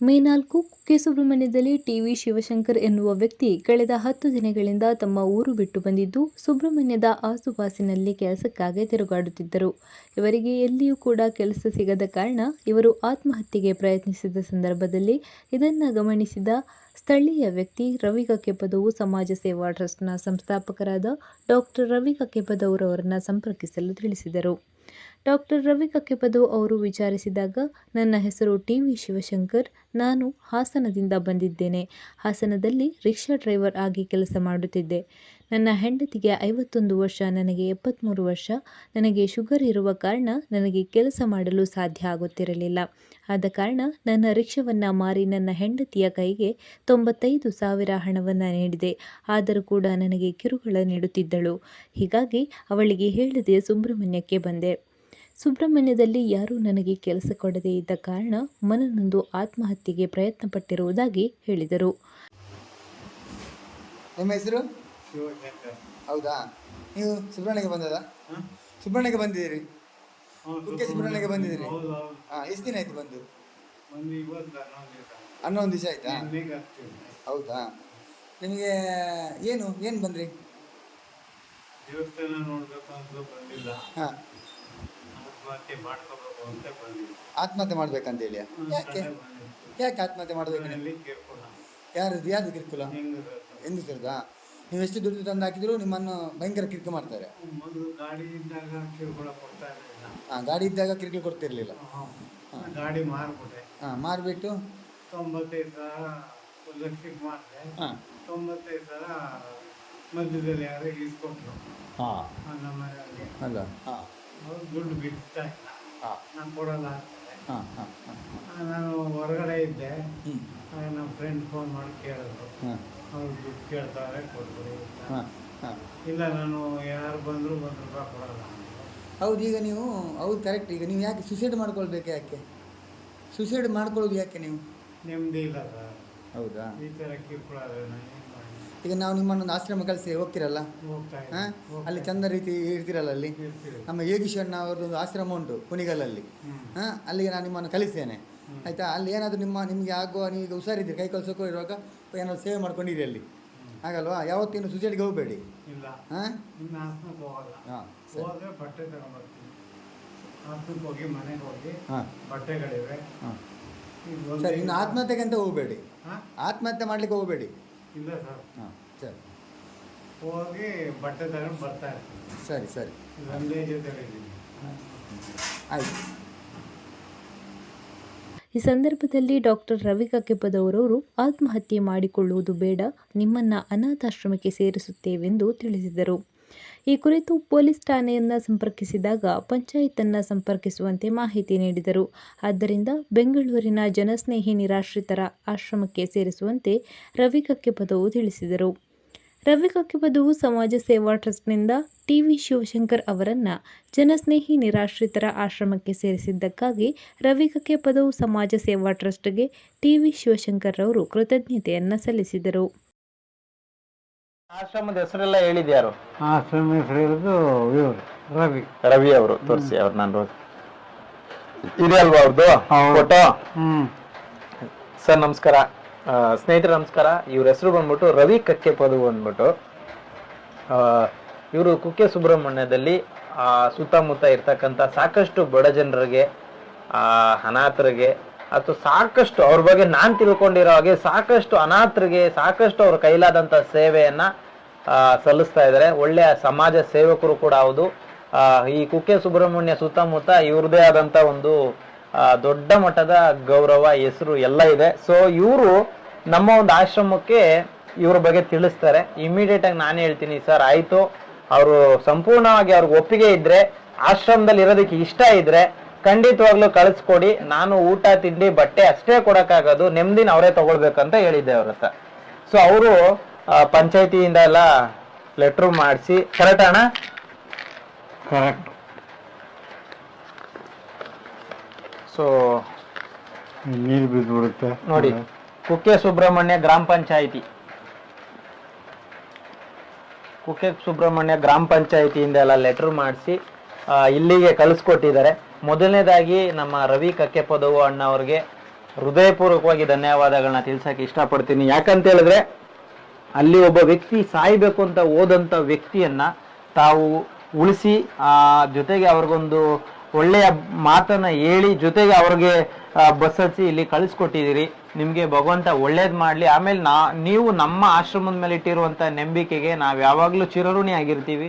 ಮೇ ನಾಲ್ಕು ಕುಕ್ಕೆ ಸುಬ್ರಹ್ಮಣ್ಯದಲ್ಲಿ ಟಿವಿ ಶಿವಶಂಕರ್ ಎನ್ನುವ ವ್ಯಕ್ತಿ ಕಳೆದ ಹತ್ತು ದಿನಗಳಿಂದ ತಮ್ಮ ಊರು ಬಿಟ್ಟು ಬಂದಿದ್ದು ಸುಬ್ರಹ್ಮಣ್ಯದ ಆಸುಪಾಸಿನಲ್ಲಿ ಕೆಲಸಕ್ಕಾಗಿ ತಿರುಗಾಡುತ್ತಿದ್ದರು. ಇವರಿಗೆ ಎಲ್ಲಿಯೂ ಕೂಡ ಕೆಲಸ ಸಿಗದ ಕಾರಣ ಇವರು ಆತ್ಮಹತ್ಯೆಗೆ ಪ್ರಯತ್ನಿಸಿದ ಸಂದರ್ಭದಲ್ಲಿ ಇದನ್ನು ಗಮನಿಸಿದ ಸ್ಥಳೀಯ ವ್ಯಕ್ತಿ ರವಿ ಕಕ್ಕೆಪದವು ಸಮಾಜ ಸೇವಾ ಟ್ರಸ್ಟ್ನ ಸಂಸ್ಥಾಪಕರಾದ ಡಾಕ್ಟರ್ ರವಿ ಕಕ್ಕೆಪದವರವರನ್ನು ಸಂಪರ್ಕಿಸಲು ತಿಳಿಸಿದರು. ಡಾಕ್ಟರ್ ರವಿ ಕಕ್ಕೆಪದು ಅವರು ವಿಚಾರಿಸಿದಾಗ, ನನ್ನ ಹೆಸರು ಟಿ ವಿ ಶಿವಶಂಕರ್, ನಾನು ಹಾಸನದಿಂದ ಬಂದಿದ್ದೇನೆ. ಹಾಸನದಲ್ಲಿ ರಿಕ್ಷಾ ಡ್ರೈವರ್ ಆಗಿ ಕೆಲಸ ಮಾಡುತ್ತಿದ್ದೆ. ನನ್ನ ಹೆಂಡತಿಗೆ ಐವತ್ತೊಂದು ವರ್ಷ, ನನಗೆ ಎಪ್ಪತ್ತ್ಮೂರು ವರ್ಷ. ನನಗೆ ಶುಗರ್ ಇರುವ ಕಾರಣ ನನಗೆ ಕೆಲಸ ಮಾಡಲು ಸಾಧ್ಯ ಆಗುತ್ತಿರಲಿಲ್ಲ. ಆದ ಕಾರಣ ನನ್ನ ರಿಕ್ಷಾವನ್ನು ಮಾರಿ ನನ್ನ ಹೆಂಡತಿಯ ಕೈಗೆ ತೊಂಬತ್ತೈದು ಸಾವಿರ ಹಣವನ್ನು ನೀಡಿದೆ. ಆದರೂ ಕೂಡ ನನಗೆ ಕಿರುಕುಳ ನೀಡುತ್ತಿದ್ದಳು. ಹೀಗಾಗಿ ಅವಳಿಗೆ ಹೇಳದೆ ಸುಬ್ರಹ್ಮಣ್ಯಕ್ಕೆ ಬಂದೆ. ಸುಬ್ರಹ್ಮಣ್ಯದಲ್ಲಿ ಯಾರೂ ನನಗೆ ಕೆಲಸ ಕೊಡದೇ ಇದ್ದ ಕಾರಣ ಮನನೊಂದು ಆತ್ಮಹತ್ಯೆಗೆ ಪ್ರಯತ್ನಪಟ್ಟಿರುವುದಾಗಿ ಹೇಳಿದರು. ನಿಮ್ಮ ಹೆಸರು? ಹೌದಾ? ನೀವು ಸುಬ್ರಹ್ಮಣ್ಯಕ್ಕೆ ಬಂದದ? ಸುಬ್ರಹ್ಮಣ್ಯಕ್ಕೆ ಬಂದಿದ್ದೀರಿ. ಹೌದು, ಕುಕ್ಕೆ ಸುಬ್ರಹ್ಮಣ್ಯಕ್ಕೆ ಬಂದಿದ್ದೀರಿ. ಹಾಂ ಎಷ್ಟು ದಿನ ಆಯ್ತು ಬಂದು? ಹನ್ನೊಂದು ದಿವಸ ಆಯ್ತಾ? ಹೌದಾ? ನಿಮಗೆ ಏನು ಏನು ಬಂದ್ರಿ? ದೇವಸ್ಥಾನ ನೋಡ್ಬೇಕು ಅಂತ ಬಂದಿಲ್ಲ. ಹಾಂ. ಆತ್ಮಹತ್ಯೆ ಮಾಡ್ಕೋಬೇಕು ಅಂತ ಬಂದಿಲ್ಲ ಆತ್ಮಹತ್ಯೆ ಮಾಡ್ಬೇಕಂತೇಳಿ? ಯಾಕೆ? ಯಾಕೆ ಆತ್ಮಹತ್ಯೆ ಮಾಡಬೇಕು? ಮನೆಯಲ್ಲಿ ಯಾರು ಯಾರು ಕಿರ್ಕುಲ ಹೆಂಗದ ಸರ್ದ ನೀವು ಎಷ್ಟು ದುಡ್ಡು ತಂದು ಹಾಕಿದ್ರು ನಿಮ್ಮನ್ನು ಭಯಂಕರ ಕಿರ್ಕು ಮಾಡ್ತಾರೆ. ಮೊದಲು ಗಾಡಿ ಇದ್ದಾಗ ಕಿರುಕುಳ ಕೊಡ್ತಾ ಇರಲಿಲ್ಲ. ಹಾಂ ಗಾಡಿ ಇದ್ದಾಗ ಕಿರಿಕು ಕೊಡ್ತಿರ್ಲಿಲ್ಲ. ಹಾಂ. ಗಾಡಿ ಮಾರ್ಬಿಟ್ಟೆ. ಹಾಂ ಮಾರಿಬಿಟ್ಟು? ತೊಂಬತ್ತೈದು ಸಾವಿರ ಒಂದು ಲಕ್ಷಕ್ಕೆ ಮಾರಿದೆ ಹಾಂ. ತೊಂಬತ್ತೈದು ಸಾವಿರ ಮಧ್ಯದಲ್ಲಿ ಯಾರೋ ಇಸ್ಕೊಟ್ರು ಹಾಂ. ನಮ್ಮ ಮನೆಯವ್ರಿಗೆ ಅಲ್ಲ ಹಾಂ. ಅವ್ರು ದುಡ್ಡು ಬಿಡ್ತಾ ಇಲ್ಲ. ಹಾಂ. ನಾನು ಕೊಡಲ್ಲ ಅಂತಾರೆ. ಹಾಂ ಹಾಂ ನಾನು ಹೊರಗಡೆ ಇದ್ದೆ. ಆಗ ನಮ್ಮ ಫ್ರೆಂಡ್ ಫೋನ್ ಮಾಡಿ ಕೇಳಿದ್ರು. ಹಾಂ. ಅವ್ರು ದುಡ್ಡು ಕೇಳ್ತಾರೆ ಕೊಟ್ಬಿಡಿ ಅಂತ. ಹಾಂ ಹಾಂ. ಇಲ್ಲ ನಾನು ಯಾರು ಬಂದರೂ ಒಂದು ರೂಪಾಯಿ ಕೊಡಲ್ಲ ಅಂದ್ರು. ಹೌದು ಈಗ ನೀವು ಹೌದು ಕರೆಕ್ಟ್ ಈಗ ನೀವು ಯಾಕೆ ಸುಸೈಡ್ ಮಾಡ್ಕೊಳ್ಬೇಕು ಯಾಕೆ? ಸುಸೈಡ್ ಮಾಡ್ಕೊಳ್ಳೋದು ಯಾಕೆ ನೀವು? ನೆಮ್ಮದಿ ಇಲ್ಲ ಸರ್. ಹೌದಾ? ಈ ಥರ ಕಿರುಕುಳ ಆದರೆ ನಾನು ಏನು ಮಾಡಿ ಈಗ ನಾವು ನಿಮ್ಮನ್ನೊಂದು ಆಶ್ರಮ ಕಳಿಸಿ ಹೋಗ್ತಿರಲ್ಲ? ಹೋಗ್ತಾ ಹಾಂ? ಅಲ್ಲಿ ಚಂದ ರೀತಿ ಇರ್ತಿರಲ್ಲ ಅಲ್ಲಿ? ನಮ್ಮ ಯೋಗೀಶ್ವರನ ಅವ್ರದ್ದು ಒಂದು ಆಶ್ರಮ ಉಂಟು ಕುಣಿಗಲಲ್ಲಿ. ಹಾಂ? ಅಲ್ಲಿಗೆ ನಾನು ನಿಮ್ಮನ್ನು ಕಳಿಸ್ತೇನೆ. ಆಯ್ತಾ? ಅಲ್ಲಿ ಏನಾದರೂ ನಿಮ್ಮ ನಿಮಗೆ ಆಗುವ ನೀವು ಹುಷಾರಿದ್ದೀರಿ ಕೈ ಕಳ್ಸೋಕ್ಕೋ ಇರುವಾಗ ಏನಾದರೂ ಸೇವೆ ಮಾಡ್ಕೊಂಡಿರಿ ಅಲ್ಲಿ. ಆಗಲ್ವಾ ಯಾವತ್ತೇನು ಸುಸೈಡ್ಗೆ ಹೋಗಬೇಡಿ. ಹಾಂ? ಹಾಂ ಸರಿ. ಹೋಗಿ ಮನೆಗೆ ಹೋಗಿ ಬಟ್ಟೆಗಳಿವೆ. ಇನ್ನು ಆತ್ಮಹತ್ಯೆಗೆ ಅಂತ ಹೋಗಬೇಡಿ? ಆತ್ಮಹತ್ಯೆ ಮಾಡ್ಲಿಕ್ಕೆ ಹೋಗಬೇಡಿ. ಇಲ್ಲ ಸರ್. ಹಾಂ ಸರಿ. ಹೋಗಿ ಬಟ್ಟೆ ತಗೊಂಡು ಬರ್ತಾ ಇರ್ತೀನಿ. ಸರಿ ಸರಿ. ಒಂದೇ ಜೊತೆ ಇದ್ದೀನಿ. ಆಯಿತು. ಈ ಸಂದರ್ಭದಲ್ಲಿ ಡಾಕ್ಟರ್ ರವಿ ಕಕ್ಕೆಪ್ಪದವರವರು ಆತ್ಮಹತ್ಯೆ ಮಾಡಿಕೊಳ್ಳುವುದು ಬೇಡ ನಿಮ್ಮನ್ನ ಅನಾಥಾಶ್ರಮಕ್ಕೆ ಸೇರಿಸುತ್ತೇವೆಂದು ತಿಳಿಸಿದರು. ಈ ಕುರಿತು ಪೊಲೀಸ್ ಠಾಣೆಯನ್ನು ಸಂಪರ್ಕಿಸಿದಾಗ ಪಂಚಾಯತನ್ನು ಸಂಪರ್ಕಿಸುವಂತೆ ಮಾಹಿತಿ ನೀಡಿದರು. ಆದ್ದರಿಂದ ಬೆಂಗಳೂರಿನ ಜನಸ್ನೇಹಿ ನಿರಾಶ್ರಿತರ ಆಶ್ರಮಕ್ಕೆ ಸೇರಿಸುವಂತೆ ರವಿ ಕಕ್ಕೆಪದವು ತಿಳಿಸಿದರು. ರವಿ ಕಕ್ಕೆಪದವು ಸಮಾಜ ಸೇವಾ ಟ್ರಸ್ಟ್ನಿಂದ ಟಿವಿ ಶಿವಶಂಕರ್ ಅವರನ್ನು ಜನಸ್ನೇಹಿ ನಿರಾಶ್ರಿತರ ಆಶ್ರಮಕ್ಕೆ ಸೇರಿಸಿದ್ದಕ್ಕಾಗಿ ರವಿ ಕಕ್ಕೆಪದವು ಸಮಾಜ ಸೇವಾ ಟ್ರಸ್ಟ್ಗೆ ಟಿವಿ ಶಿವಶಂಕರ್ ಅವರು ಕೃತಜ್ಞತೆಯನ್ನು ಸಲ್ಲಿಸಿದರು. ಆಶ್ರಮದ ಹೆಸರೆಲ್ಲ ಹೇಳಿದ್ಯಾರು ಆಶ್ರಮ ಹೆಸರು ಇರೋದು ಇವರು ರವಿ. ರವಿ ಅವರು ತೋರಿಸಿ ಅವ್ರು ನಾನು ಇದೆ ಅಲ್ವಾ ಅವ್ರದ್ದು ಹೌದು. ಫೋಟೋ? ಸರ್ ನಮಸ್ಕಾರ. ಆ, ಸ್ನೇಹಿತರೆ ನಮಸ್ಕಾರ. ಇವ್ರ ಹೆಸರು ಬಂದ್ಬಿಟ್ಟು ರವಿ ಕಕ್ಕೆ ಪದವು ಆ ಇವರು ಕುಕ್ಕೆ ಸುಬ್ರಹ್ಮಣ್ಯದಲ್ಲಿ ಆ, ಸುತ್ತಮುತ್ತ ಇರ್ತಕ್ಕಂಥ ಸಾಕಷ್ಟು ಬಡ ಜನರಿಗೆ ಆ, ಅನಾಥರಿಗೆ ಅಥವಾ ಸಾಕಷ್ಟು ಅವ್ರ ಬಗ್ಗೆ ನಾನು ತಿಳ್ಕೊಂಡಿರೋ ಹಾಗೆ ಸಾಕಷ್ಟು ಅನಾಥರಿಗೆ, ಸಾಕಷ್ಟು ಅವ್ರ ಕೈಲಾದಂಥ ಸೇವೆಯನ್ನು ಸಲ್ಲಿಸ್ತಾ ಇದ್ದಾರೆ. ಒಳ್ಳೆಯ ಸಮಾಜ ಸೇವಕರು ಕೂಡ ಹೌದು. ಈ ಕುಕ್ಕೆ ಸುಬ್ರಹ್ಮಣ್ಯ ಸುತ್ತಮುತ್ತ ಇವ್ರದೇ ಆದಂತ ಒಂದು ದೊಡ್ಡ ಮಟ್ಟದ ಗೌರವ, ಹೆಸರು ಎಲ್ಲ ಇದೆ. ಸೊ ಇವರು ನಮ್ಮ ಒಂದು ಆಶ್ರಮಕ್ಕೆ ಇವ್ರ ಬಗ್ಗೆ ತಿಳಿಸ್ತಾರೆ. ಇಮಿಡಿಯೇಟ್ ಆಗಿ ನಾನು ಹೇಳ್ತೀನಿ, ಸರ್, ಆಯಿತು. ಅವರು ಸಂಪೂರ್ಣವಾಗಿ ಅವ್ರಿಗೆ ಒಪ್ಪಿಗೆ ಇದ್ರೆ, ಆಶ್ರಮದಲ್ಲಿ ಇರೋದಕ್ಕೆ ಇಷ್ಟ ಇದ್ರೆ ಖಂಡಿತವಾಗ್ಲೂ ಕಳಿಸ್ಕೊಡಿ. ನಾನು ಊಟ ತಿಂಡಿ ಬಟ್ಟೆ ಅಷ್ಟೇ ಕೊಡಕ್ಕಾಗೋದು. ನೆಮ್ಮದಿನ ಅವರೇ ತಗೊಳ್ಬೇಕಂತ ಹೇಳಿದ್ದೆ ಅವ್ರ ಹತ್ರ. ಸೊ ಅವರು ಪಂಚಾಯತಿಯಿಂದ ಎಲ್ಲ ಲೆಟ್ರು ಮಾಡಿಸಿ. ಕರೆಕ್ಟ್ ಅಣ್ಣ? ಕರೆಕ್ಟ್ ಸೊ ನೀರು ಬಿದ್ದುಬಿಡುತ್ತೆ ನೋಡಿ ಕುಕ್ಕೆ ಸುಬ್ರಹ್ಮಣ್ಯ ಗ್ರಾಮ ಪಂಚಾಯಿತಿ. ಕುಕ್ಕೆ ಸುಬ್ರಹ್ಮಣ್ಯ ಗ್ರಾಮ ಪಂಚಾಯಿತಿಯಿಂದ ಎಲ್ಲ ಲೆಟ್ರ್ ಮಾಡಿಸಿ ಇಲ್ಲಿಗೆ ಕಳಿಸ್ಕೊಟ್ಟಿದ್ದಾರೆ. ಮೊದಲನೇದಾಗಿ ನಮ್ಮ ರವಿ ಕಕ್ಕೆಪದವು ಅಣ್ಣ ಅವ್ರಿಗೆ ಹೃದಯಪೂರ್ವಕವಾಗಿ ಧನ್ಯವಾದಗಳನ್ನ ತಿಳಿಸಕ್ಕೆ ಇಷ್ಟಪಡ್ತೀನಿ. ಯಾಕಂತ ಹೇಳಿದ್ರೆ, ಅಲ್ಲಿ ಒಬ್ಬ ವ್ಯಕ್ತಿ ಸಾಯ್ಬೇಕು ಅಂತ ಹೋದಂತ ವ್ಯಕ್ತಿಯನ್ನ ತಾವು ಉಳಿಸಿ, ಆ ಜೊತೆಗೆ ಅವ್ರಿಗೊಂದು ಒಳ್ಳೆಯ ಮಾತನ್ನ ಹೇಳಿ, ಜೊತೆಗೆ ಅವ್ರಿಗೆ ಬಸ್ ಹಚ್ಚಿ ಇಲ್ಲಿ ಕಳಿಸ್ಕೊಟ್ಟಿದ್ದೀರಿ. ನಿಮ್ಗೆ ಭಗವಂತ ಒಳ್ಳೇದ್ ಮಾಡ್ಲಿ. ಆಮೇಲೆ ನಾ, ನೀವು ನಮ್ಮ ಆಶ್ರಮದ ಮೇಲೆ ಇಟ್ಟಿರುವಂತ ನಂಬಿಕೆಗೆ ನಾವ್ ಯಾವಾಗ್ಲೂ ಚಿರಋಣಿ ಆಗಿರ್ತೀವಿ